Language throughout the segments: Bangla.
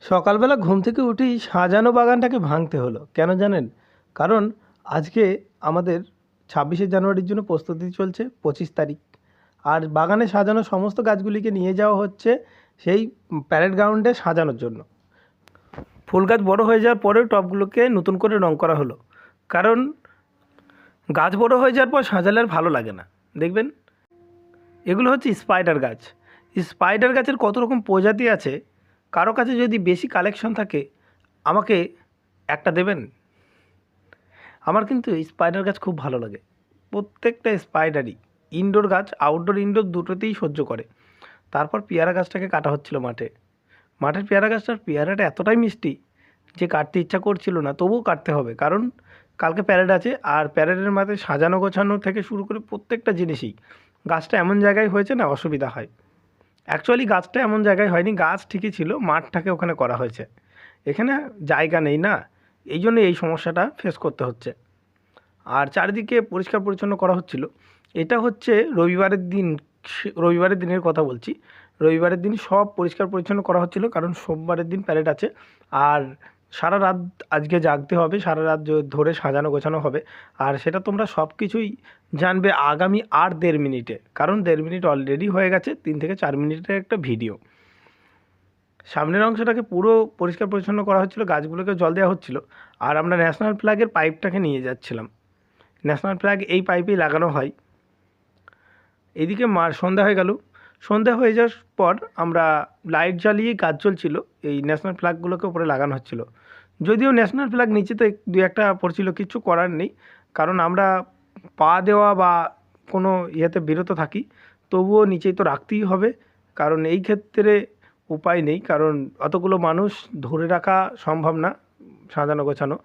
সকালবেলা ঘুম থেকে উঠেই সাজানো বাগানটাকে ভাঙতে হলো। কেন জানেন? কারণ আজকে আমাদের ছাব্বিশে জানুয়ারির জন্য প্রস্তুতি চলছে পঁচিশ তারিখ। আর বাগানে সাজানো সমস্ত গাছগুলিকে নিয়ে যাওয়া হচ্ছে সেই প্যারেড গ্রাউন্ডে সাজানোর জন্য। ফুল গাছ বড় হয়ে যাওয়ার পরেও টবগুলোকে নতুন করে রং করা হলো। কারণ গাছ বড় হয়ে যাওয়ার পর সাজালে আর ভালো লাগে না। দেখবেন? এগুলো হচ্ছে স্পাইডার গাছ। স্পাইডার গাছের কত রকম প্রজাতি আছে কারও কাছে যদি বেশি কালেকশন থাকে, আমাকে একটা দেবেন? আমার কিন্তু স্পাইডার গাছ খুব ভালো লাগে। প্রত্যেকটা স্পাইডারই ইনডোর গাছ আউটডোর ইনডোর দুটোতেই সহ্য করে। তারপর পেয়ারা গাছটাকে কাটা হচ্ছিল মাঠে। মাঠের পেয়ারা গাছটার পেয়ারাটা এতটাই মিষ্টি যে কাটতে ইচ্ছা করছিল না, তবুও কাটতে হবে। কারণ কালকে প্যারেড আছে, আর প্যারেডের মাথায় সাজানো গোছানো থেকে শুরু করে প্রত্যেকটা জিনিসই গাছটা এমন জায়গায় হয়েছে না, অসুবিধা হয়। অ্যাকচুয়ালি গাছটা এমন জায়গায় হয়নি। গাছ ঠিকই ছিল, মাঠটাকে ওখানে করা হয়েছে। এখানে জায়গা নেই না। এই জন্য এই সমস্যাটা ফেস করতে হচ্ছে। আর চারিদিকে পরিষ্কার পরিচ্ছন্ন করা হচ্ছিল। এটা হচ্ছে রবিবারের দিন, রবিবারের দিনের কথা বলছি। রবিবারের দিন সব পরিষ্কার পরিচ্ছন্ন করা হচ্ছিল, কারণ সোমবারের দিন প্যারেড আছে। আর সারা রাত আজকে জাগতে হবে, সারা রাত ধরে সাজানো গোছানো হবে। আর সেটা তোমরা সব কিছুই জানবে আগামী আর দেড় মিনিটে। কারণ দেড় মিনিট অলরেডি হয়ে গেছে, তিন থেকে চার মিনিটের একটা ভিডিও সামনের অংশটাকে পুরো পরিষ্কার পরিচ্ছন্ন করা হচ্ছিল, গাছগুলোকে জল দেওয়া হচ্ছিল। আর আমরা ন্যাশনাল ফ্ল্যাগের পাইপটাকে নিয়ে যাচ্ছিলাম। ন্যাশনাল ফ্ল্যাগ এই পাইপেই লাগানো হয়। এদিকে মা, সন্ধ্যা হয়ে গেল। সন্ধ্যা হয়ে যাওয়ার পর আমরা লাইট জ্বালিয়ে কাজ চলছিল এই ন্যাশনাল ফ্ল্যাগগুলোকে উপরে লাগানো হচ্ছিল। যদিও ন্যাশনাল ফ্ল্যাগ নিচেতে দু একটা পড়ছিল, কিছু করার নেই, কারণ আমরা পা দেওয়া বা কোনো ইয়েতে বিরত থাকি, তবুও নিচেই তো রাখতেই হবে, কারণ এই ক্ষেত্রে উপায় নেই, কারণ অতগুলো মানুষ ধরে রাখা সম্ভব না, সাজানো গোছানো।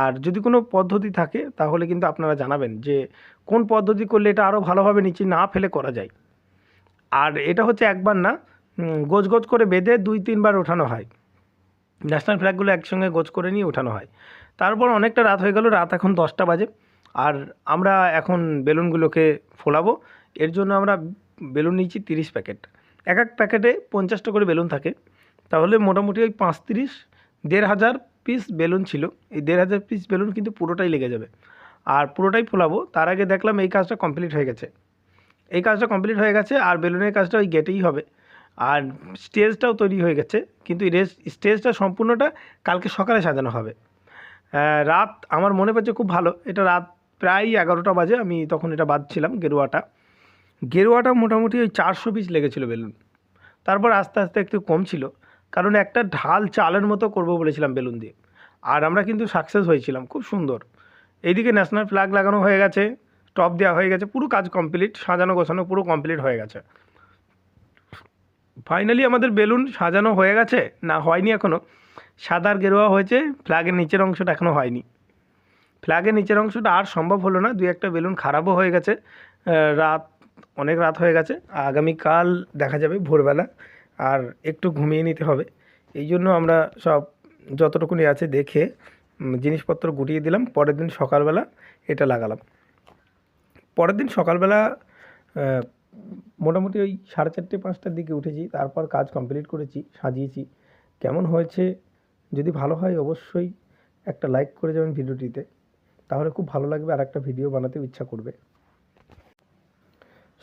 আর যদি কোনো পদ্ধতি থাকে, তাহলে কিন্তু আপনারা জানাবেন যে কোন পদ্ধতি করলে এটা আরও ভালোভাবে নিচে না ফেলে করা যায়। আর এটা হচ্ছে একবার না গোজ গোছ করে বেঁধে দুই, তিনবার ওঠানো হয়। ন্যাশনাল ফ্ল্যাগগুলো একসঙ্গে গোজ করে নিয়ে ওঠানো হয়। তারপর অনেকটা রাত হয়ে গেল, রাত এখন দশটা বাজে। আর আমরা এখন বেলুনগুলোকে ফোলাবো। এর জন্য আমরা বেলুন নিয়েছি তিরিশ প্যাকেট। এক এক প্যাকেটে পঞ্চাশটা করে বেলুন থাকে। তাহলে মোটামুটি ওই পাঁচ তিরিশ, দেড় হাজার পিস বেলুন ছিল। এই দেড় হাজার পিস বেলুন কিন্তু পুরোটাই লেগে যাবে। আর পুরোটাই ফোলাবো। তার আগে দেখলাম এই কাজটা কমপ্লিট হয়ে গেছে। এই কাজটা কমপ্লিট হয়ে গেছে, আর বেলুনের কাজটা ওই গেটেই হবে। আর স্টেজটাও তৈরি হয়ে গেছে, কিন্তু স্টেজটা সম্পূর্ণটা কালকে সকালে সাজানো হবে। রাত আমার মনে পড়ছে খুব ভালো, এটা রাত প্রায় এগারোটা বাজে, আমি তখন এটা বাঁধছিলাম গেরুয়াটা। গেরুয়াটা মোটামুটি ওই চারশো পিস লেগেছিলো বেলুন। তারপর আস্তে আস্তে একটু কম ছিল, কারণ একটা ঢাল চালের মতো করব বলেছিলাম বেলুন দিয়ে। আর আমরা কিন্তু সাকসেস হয়েছিলাম, খুব সুন্দর। এইদিকে ন্যাশনাল ফ্ল্যাগ লাগানো হয়ে গেছে। টপ দেওয়া হয়ে গেছে, পুরো কাজ কমপ্লিট সাজানো গোছানো পুরো কমপ্লিট হয়ে গেছে। ফাইনালি আমাদের বেলুন সাজানো হয়ে গেছে, না হয়নি এখনও সাদার গেরুয়া হয়েছে ফ্ল্যাগের নিচের অংশটা এখনও হয়নি। ফ্ল্যাগের নিচের অংশটা আর সম্ভব হলো না, দুই একটা বেলুন খারাপও হয়ে গেছে রাত, অনেক রাত হয়ে গেছে, আগামীকাল দেখা যাবে ভোরবেলা, আর একটু ঘুমিয়ে নিতে হবে। এই জন্য আমরা সব যতটুকুনি আছে দেখে জিনিসপত্র গুটিয়ে দিলাম, পরের দিন সকালবেলা এটা লাগালাম। পরের দিন সকালবেলা মোটামুটি ওই সাড়ে চারটে, পাঁচটার দিকে উঠেছি, তারপর কাজ কমপ্লিট করেছি, সাজিয়েছি। কেমন হয়েছে? যদি ভালো হয় অবশ্যই একটা লাইক করে যাবেন ভিডিওটিতে। তাহলে খুব ভালো লাগবে আর একটা ভিডিও বানাতেও ইচ্ছা করবে।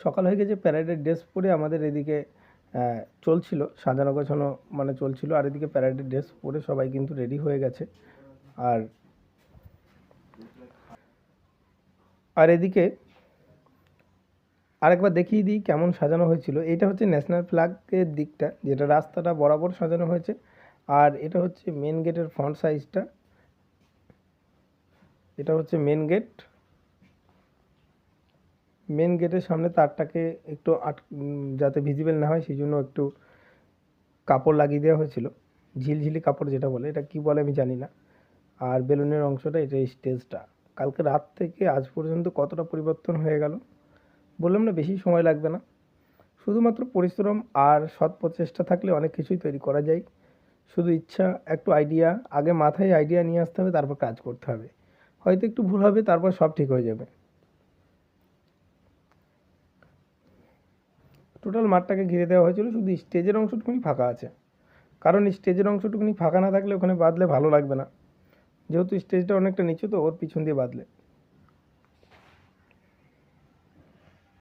সকাল হয়ে গেছে প্যারেডের ড্রেস পরে আমাদের এদিকে চলছিল সাজানো গোছানো মানে চলছিল, আর এদিকে প্যারেডের ড্রেস পরে সবাই কিন্তু রেডি হয়ে গেছে। আর আর এদিকে আরেকবার দেখিয়ে দিই কেমন সাজানো হয়েছিল। এটা হচ্ছে ন্যাশনাল ফ্ল্যাগের দিকটা, যেটা রাস্তাটা বরাবর সাজানো হয়েছে। আর এটা হচ্ছে মেন গেটের ফ্রন্ট সাইজটা এটা হচ্ছে মেন গেট মেন গেটের সামনে তারটাকে একটু আট, যাতে ভিজিবল না হয়, সেই জন্য একটু কাপড় লাগিয়ে দেওয়া হয়েছিল। ঝিলঝিলি কাপড় যেটা বলে, এটা কি বলে আমি জানি না। আর বেলুনের অংশটা, এটা স্টেজটা। কালকে রাত থেকে আজ পর্যন্ত কতটা পরিবর্তন হয়ে গেল? বললাম না বেশি সময় লাগবে না। শুধুমাত্র পরিশ্রম আর সৎ প্রচেষ্টা থাকলে অনেক কিছুই তৈরি করা যায়। শুধু ইচ্ছা, একটু আইডিয়া আগে মাথায় আইডিয়া নিয়ে আসতে হবে, তারপর কাজ করতে হবে। হয়তো একটু ভুল হবে, তারপর সব ঠিক হয়ে যাবে। টোটাল মাঠটাকে ঘিরে দেওয়া হয়েছিল, শুধু স্টেজের অংশটুকুনি ফাঁকা আছে। কারণ স্টেজের অংশটুকুনি ফাঁকা না থাকলে ওখানে বাঁধলে ভালো লাগবে না। যেহেতু স্টেজটা অনেকটা নিচু, তো ওর পিছন দিয়ে বাঁধলে।